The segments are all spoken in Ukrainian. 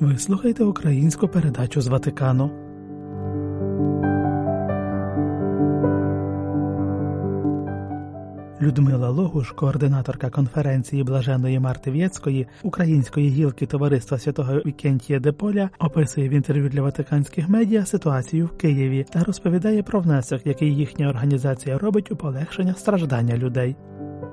Ви слухаєте українську передачу з Ватикану. Людмила Логуш, координаторка конференції Блаженої Марти Вєцької, української гілки товариства святого Вікентія Деполя, описує в інтерв'ю для ватиканських медіа ситуацію в Києві та розповідає про внесок, який їхня організація робить у полегшення страждання людей.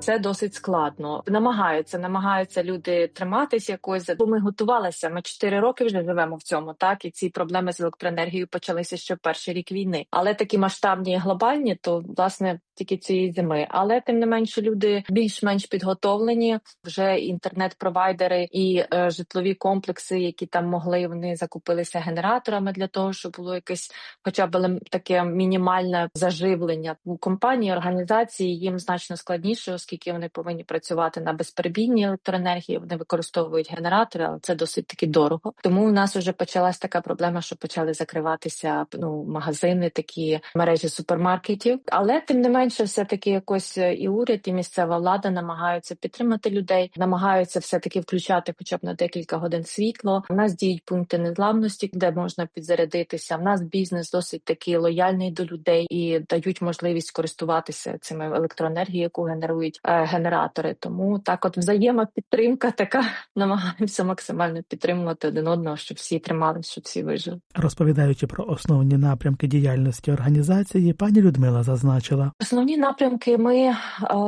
Це досить складно. Намагаються, намагаються люди триматись якось. Бо ми готувалися. Ми чотири роки вже живемо в цьому. Так і ці проблеми з електроенергією почалися ще в перший рік війни. Але такі масштабні і глобальні, то власне тільки цієї зими. Але тим не менше, люди більш-менш підготовлені. Вже інтернет-провайдери і е, житлові комплекси, які там могли, вони закупилися генераторами для того, щоб було якесь, хоча б таке мінімальне заживлення у компанії, організації їм значно складніше, оскільки вони повинні працювати на безперебійній електроенергії. Вони використовують генератори, але це досить таки дорого. Тому у нас вже почалась така проблема, що почали закриватися ну магазини, такі мережі супермаркетів. Але тим не менше, все таки якось е, і уряд, і місцева влада намагаються підтримати людей, намагаються все таки включати, хоча б на декілька годин світло. У нас діють пункти незламності, де можна підзарядитися. У нас бізнес досить такий лояльний до людей і дають можливість користуватися цими електроенергією, яку генерують генератори. Тому так, от взаємопідтримка така намагаємося максимально підтримувати один одного, щоб всі трималися, щоб всі вижили. Розповідаючи про основні напрямки діяльності організації, пані Людмила зазначила. Основні напрямки ми, е,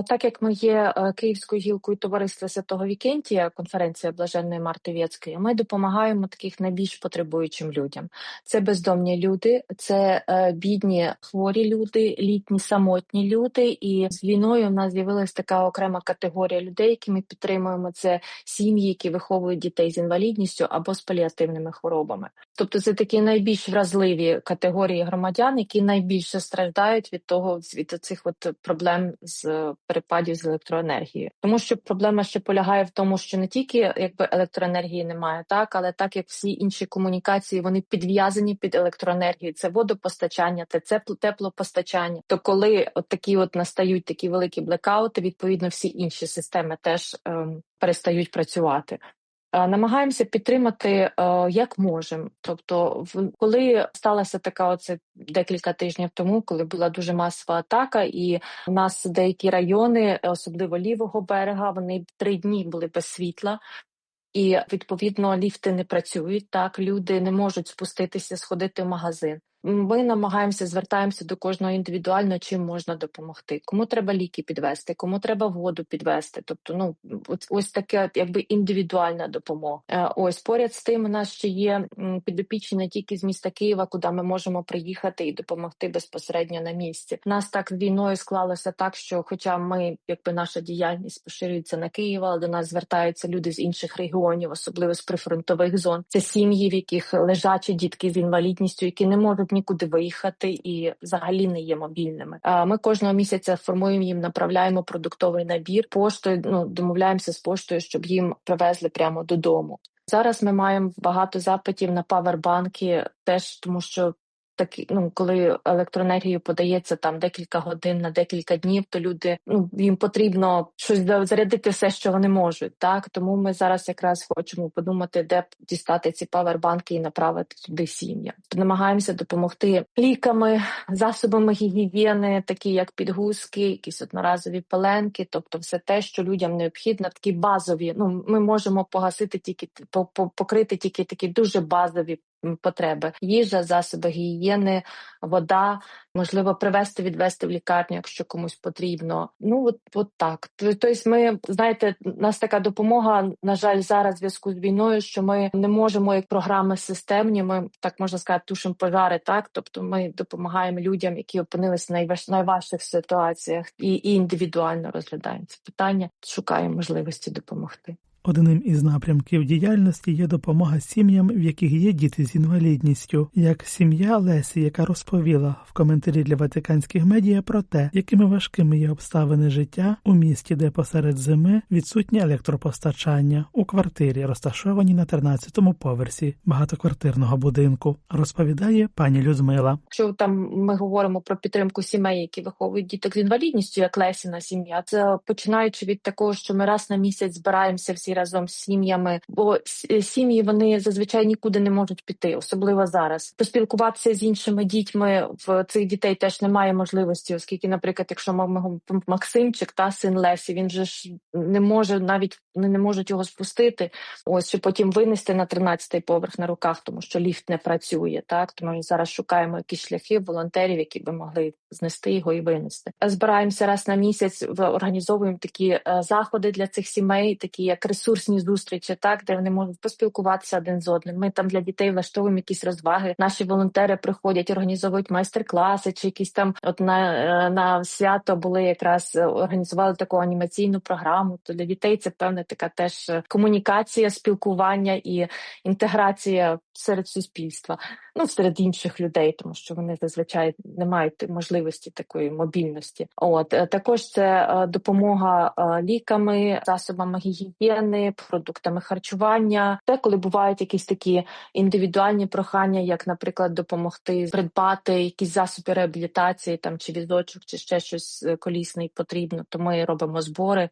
так як ми є е, київською гілкою товариства Святого Вікентія, конференція Блаженної Марти Вєцької, ми допомагаємо таких найбільш потребуючим людям. Це бездомні люди, це е, бідні хворі люди, літні самотні люди. І з війною в нас з'явилася така окрема категорія людей, які ми підтримуємо. Це сім'ї, які виховують дітей з інвалідністю або з паліативними хворобами. Тобто, це такі найбільш вразливі категорії громадян, які найбільше страждають від того від цих от проблем з перепадів з електроенергією, тому що проблема ще полягає в тому, що не тільки якби електроенергії немає, так але так як всі інші комунікації вони підв'язані під електроенергію. Це водопостачання, це теплопостачання. То коли от такі от настають такі великі блекаути, відповідно всі інші системи теж ем, перестають працювати. Е, намагаємося підтримати е, як можемо. Тобто, коли сталася така, оце декілька тижнів тому, коли була дуже масова атака, і у нас деякі райони, особливо лівого берега, вони три дні були без світла. І відповідно ліфти не працюють так. Люди не можуть спуститися, сходити в магазин. Ми намагаємося звертаємося до кожного індивідуально, чим можна допомогти. Кому треба ліки підвести, кому треба воду підвести. Тобто, ну ось таке, якби індивідуальна допомога. Е, ось поряд з тим, у нас ще є підопічні не тільки з міста Києва, куди ми можемо приїхати і допомогти безпосередньо на місці. Нас так війною склалося так, що, хоча ми, якби наша діяльність поширюється на Києва, але до нас звертаються люди з інших регіонів, особливо з прифронтових зон. Це сім'ї, в яких лежачі дітки з інвалідністю, які не можуть нікуди виїхати і взагалі не є мобільними. Ми кожного місяця формуємо їм, направляємо продуктовий набір поштою. Ну домовляємося з поштою, щоб їм привезли прямо додому. Зараз ми маємо багато запитів на павербанки, теж тому що такі, ну коли електроенергію подається там декілька годин на декілька днів, то люди ну їм потрібно щось зарядити все, що вони можуть. Так тому ми зараз якраз хочемо подумати, де дістати ці павербанки і направити туди сім'я. Намагаємося допомогти ліками, засобами гігієни, такі як підгузки, якісь одноразові пеленки, тобто все те, що людям необхідно, такі базові. Ну ми можемо погасити тільки покрити тільки такі дуже базові потреби: їжа, засоби гігієни, вода, можливо, привезти, відвести в лікарню, якщо комусь потрібно. Ну от от так. Тобто, ми знаєте, нас така допомога. На жаль, зараз в зв'язку з війною, що ми не можемо як програми системні. Ми так можна сказати, тушимо пожари. Так, тобто, ми допомагаємо людям, які опинилися найваж... найважчих ситуаціях, і, і індивідуально розглядаємо це питання, шукаємо можливості допомогти. Одним із напрямків діяльності є допомога сім'ям, в яких є діти з інвалідністю, як сім'я Лесі, яка розповіла в коментарі для ватиканських медіа про те, якими важкими є обставини життя у місті, де посеред зими відсутнє електропостачання у квартирі, розташованій на 13-му поверсі багатоквартирного будинку, розповідає пані Людмила. Якщо там ми говоримо про підтримку сімей, які виховують діток з інвалідністю, як Лесіна сім'я, це починаючи від такого, що ми раз на місяць збираємося всі разом з сім'ями, бо сім'ї вони зазвичай нікуди не можуть піти, особливо зараз. Поспілкуватися з іншими дітьми в цих дітей теж немає можливості, оскільки, наприклад, якщо Максимчик та син Лесі, він же ж не може навіть вони не можуть його спустити. Ось щоб потім винести на 13-й поверх на руках, тому що ліфт не працює. Так тому ми зараз шукаємо якісь шляхи волонтерів, які би могли знести його і винести. Збираємося раз на місяць, організовуємо такі е, заходи для цих сімей, такі як ресурсні зустрічі, так де вони можуть поспілкуватися один з одним. Ми там для дітей влаштовуємо якісь розваги. Наші волонтери приходять, організовують майстер-класи чи якісь там. От на, е, на свято були якраз е, організували таку анімаційну програму. То для дітей це певна така теж комунікація, спілкування і інтеграція серед суспільства, ну серед інших людей, тому що вони зазвичай не мають можливості такої мобільності. От е, також це е, допомога е, ліками, засобами гігієни, продуктами харчування. Те, коли бувають якісь такі індивідуальні прохання, як, наприклад, допомогти придбати якісь засоби реабілітації, там чи візочок, чи ще щось колісне потрібно, то ми робимо збори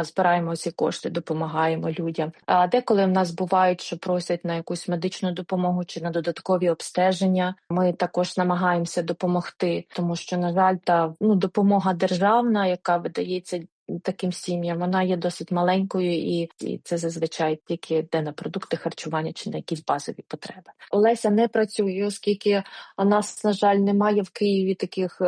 збираємо ці кошти, допомагаємо людям. А деколи в нас бувають, що просять на якусь медичну допомогу чи на додаткові обстеження. Ми також намагаємося допомогти, тому що на жаль, та ну допомога державна, яка видається таким сім'ям, вона є досить маленькою, і і це зазвичай тільки йде на продукти харчування чи на якісь базові потреби. Олеся не працює, оскільки у нас, на жаль, немає в Києві таких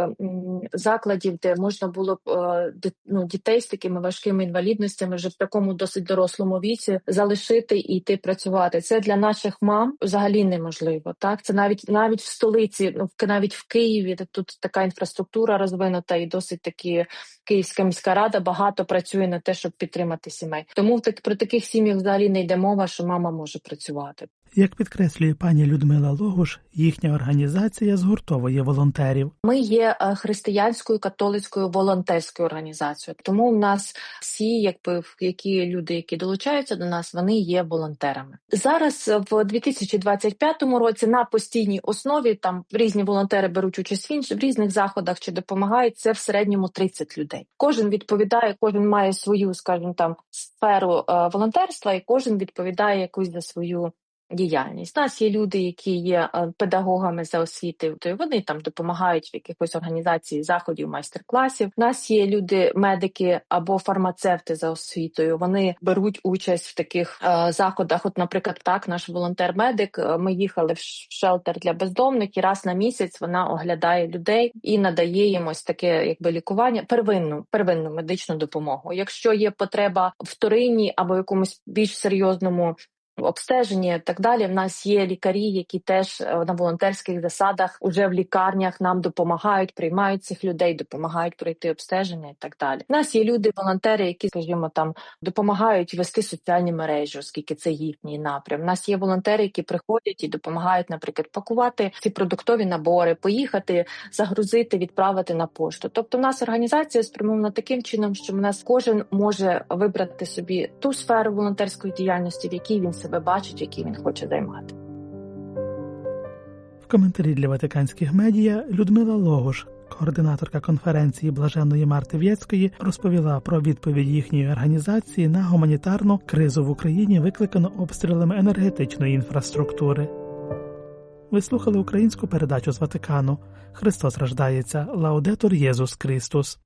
закладів, де можна було б е, ну, дітей з такими важкими інвалідностями вже в такому досить дорослому віці залишити і йти працювати. Це для наших мам взагалі неможливо. Так це навіть навіть в столиці, ну навіть в Києві, де тут така інфраструктура розвинута, і досить такі Київська міська рада багато працює на те, щоб підтримати сімей. Тому так про таких сім'ях взагалі не йде мова, що мама може працювати. Як підкреслює пані Людмила Логуш, їхня організація згуртовує волонтерів. Ми є е, християнською католицькою волонтерською організацією, тому у нас всі, якби які люди, які долучаються до нас, вони є волонтерами. Зараз в 2025 році на постійній основі там різні волонтери беруть участь в інших в різних заходах чи допомагають це в середньому 30 людей. Кожен відповідає, кожен має свою, скажімо, там сферу е, волонтерства, і кожен відповідає якусь за свою діяльність. У нас є люди, які є е, педагогами за освітою, то вони там допомагають в якихось організації заходів, майстер-класів. У нас є люди, медики або фармацевти за освітою. Вони беруть участь в таких е, заходах. От, наприклад, так, наш волонтер-медик. Е, ми їхали в шелтер для бездомних і раз на місяць вона оглядає людей і надає їм ось таке, якби лікування, первинну первинну медичну допомогу. Якщо є потреба вторинній або якомусь більш серйозному обстеження і так далі. В нас є лікарі, які теж е, на волонтерських засадах уже в лікарнях нам допомагають, приймають цих людей, допомагають пройти обстеження і так далі. У нас є люди, волонтери, які, скажімо, там допомагають вести соціальні мережі, оскільки це їхній напрям. У нас є волонтери, які приходять і допомагають, наприклад, пакувати ці продуктові набори, поїхати, загрузити, відправити на пошту. Тобто, в нас організація спрямована таким чином, що в нас кожен може вибрати собі ту сферу волонтерської діяльності, в якій він себе бачить, який він хоче займати. В коментарі для Ватиканських медіа Людмила Логуш, координаторка конференції Блаженної Марти Вєцької, розповіла про відповідь їхньої організації на гуманітарну кризу в Україні, викликану обстрілами енергетичної інфраструктури. Ви слухали українську передачу з Ватикану. Христос рождається, Лаудетор Єсус Христос.